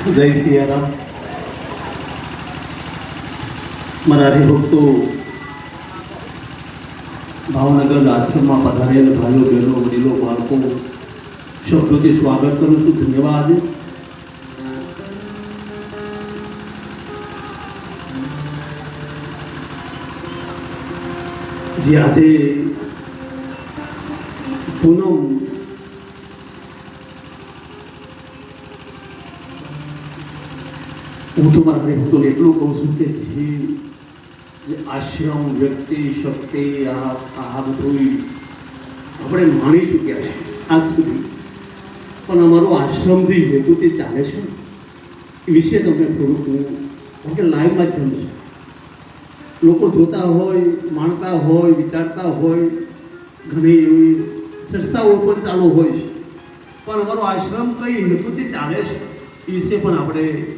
જય સિયારામ. મારા હરિભક્તો ભાવનગર આશ્રમમાં પધારેલ ભાઈઓ, બહેનો, વડીલો, બાળકો શબ્દોથી સ્વાગત કરું છું. ધન્યવાદ. જે આજે પૂનમ હું તો મારા તો એટલું કહું છું કે જે આશ્રમ, વ્યક્તિ, શક્તિ, આ આ બધું આપણે માણી ચૂક્યા છે આજ સુધી. પણ અમારો આશ્રમ જે તે ચાલે છે એ વિશે તમને થોડુંક હું કારણ કે લાઈવ માધ્યમ છે. લોકો જોતા હોય, માણતા હોય, વિચારતા હોય, ઘણી એવી સંસ્થાઓ પણ ચાલુ હોય છે. પણ અમારો આશ્રમ કઈ હેતુથી ચાલે છે? એ વિશે પણ આપણે